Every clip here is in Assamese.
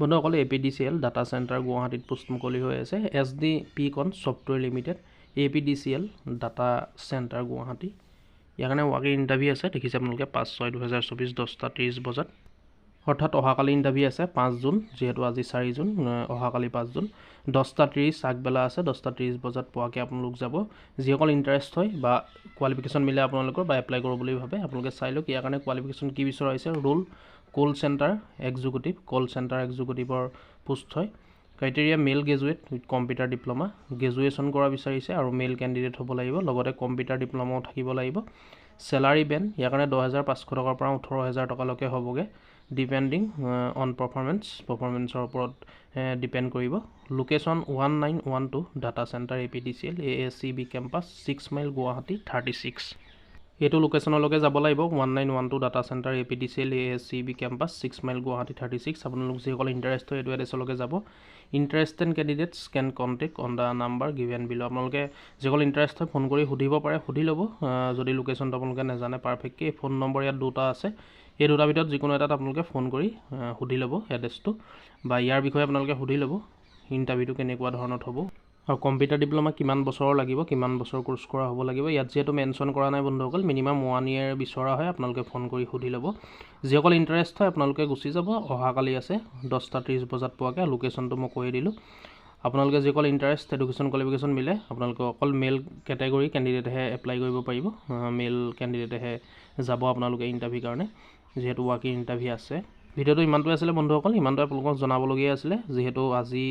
বন্ধুসকল A P D C L data centre গুৱাহাটীত পোষ্ট মুকলি হৈ আছে। S D P con software limited A P D C L data centre Guwahati. ইয়াৰ কাৰণে ৱাকিং ইণ্টাৰভিউ আছে দেখিছে আপোনালোকে পাঁচ ছয় দুহেজাৰ চৌবিছ দহটা ত্ৰিছ বজাত। অৰ্থাৎ অহাকালি ইণ্টাৰভিউ আছে পাঁচ জুন যিহেতু আজি চাৰি জুন অহাকালি পাঁচ জুন। দহটা ত্ৰিছ আগবেলা আছে দহটা ত্ৰিছ বজাত পোৱাকৈ আপোনালোক যাব। যিসকল ইণ্টাৰেষ্ট হয় বা কোৱালিফিকেশ্যন মিলে আপোনালোকৰ বা এপ্লাই কৰোঁ বুলি ভাবে আপোনালোকে চাই লওক ইয়াৰ কাৰণে কোৱালিফিকেশ্যন কি বিচৰা হৈছে role call centre executive call centre এক্সিকিউটিভৰ post হয়। Criteria male graduate with computer diploma graduation কৰা বিচাৰিছে আৰু মেল কেণ্ডিডেট হ'ব লাগিব। লগতে কম্পিউটাৰ ডিপ্ল'মাও থাকিব লাগিব। চেলাৰী বেণ্ড ইয়াৰ কাৰণে দহ হাজাৰ পাঁচশ টকাৰ পৰা ওঠৰ হাজাৰ টকালৈকে হ'বগৈ। ডিপেণ্ডিং অন পাৰফৰ্মেঞ্চ পাৰফৰ্মেঞ্চৰ ওপৰত ডিপেণ্ড কৰিব। Location one nine one two data centre A P D C L A S C B campus six mile Guwahati thirty six এইটো লোকেশ্যনলৈকে যাব লাগিব। One nine one two data centre A P D C L A S C B campus six mile Guwahati thirty six আপোনালোক যিসকল ইণ্টাৰেষ্ট হয় এইটো এড্ৰেছলৈকে যাব। Interested candidates can contact on the number given below' আপোনালোকে যিসকল ইণ্টাৰেষ্ট হয় ফোন কৰি সুধিব পাৰে সুধি ল'ব। যদি লোকেশ্যনটো আপোনালোকে নাজানে পাৰফেক্টলি ফোন নম্বৰ ইয়াত দুটা আছে। এই দুটাৰ ভিতৰত যিকোনো এটাত আপোনালোকে ফোন কৰি সুধি ল'ব এড্ৰেছটো বা ইয়াৰ বিষয়ে আপোনালোকে সুধি ল'ব ইণ্টাৰভিউটো কেনেকুৱা ধৰণত হ'ব। আৰু কম্পিউটাৰ ডিপ্ল'মা কিমান বছৰৰ লাগিব কিমান বছৰ কোৰ্চ কৰা হ'ব লাগিব ইয়াত যিহেতু মেনশ্যন কৰা নাই বন্ধুসকল মিনিমাম ওৱান ইয়েৰ বিচৰা হয় আপোনালোকে ফোন কৰি সুধি ল'ব। যিসকল ইণ্টাৰেষ্ট হয় আপোনালোকে গুচি যাব অহাকালি আছে দহটা ত্ৰিছ বজাত পোৱাকৈ লোকেশ্যনটো মই কৈ দিলোঁ। আপোনালোকে যিসকল ইণ্টাৰেষ্ট এডুকেশ্যন কোৱালিফিকেশ্যন মিলে আপোনালোকে অকল মেল কেটেগৰী কেণ্ডিডেটেহে এপ্লাই কৰিব পাৰিব মেল কেণ্ডিডেটেহে যাব আপোনালোকে ইণ্টাৰভিউৰ কাৰণে যিহেতু ৱাকিং ইণ্টাৰভিউ আছে। ভিডিঅ'টো ইমানটোৱে আছিলে বন্ধুসকল ইমানটোৱে আপোনালোকক জনাবলগীয়া আছিলে যিহেতু আজি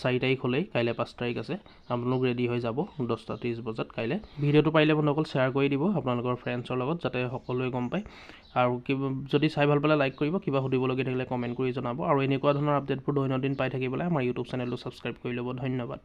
চাৰি তাৰিখ হ'লেই কাইলৈ পাঁচ তাৰিখ আছে। আপোনালোক ৰেডি হৈ যাব দহটা ত্ৰিছ বজাত কাইলৈ। ভিডিঅ'টো পাৰিলে বন্ধুসকল শ্বেয়াৰ কৰি দিব আপোনালোকৰ ফ্ৰেণ্ডছৰ লগত যাতে সকলোৱে গম পায়। আৰু কিবা যদি চাই ভাল পালে লাইক কৰিব কিবা সুধিবলগীয়া থাকিলে কমেণ্ট কৰি জনাব। আৰু এনেকুৱা ধৰণৰ আপডেটবোৰ দৈনন্দিন পাই থাকিবলৈ আমাৰ ইউটিউব চেনেলটো ছাবস্ক্ৰাইব কৰি ল'ব। ধন্যবাদ।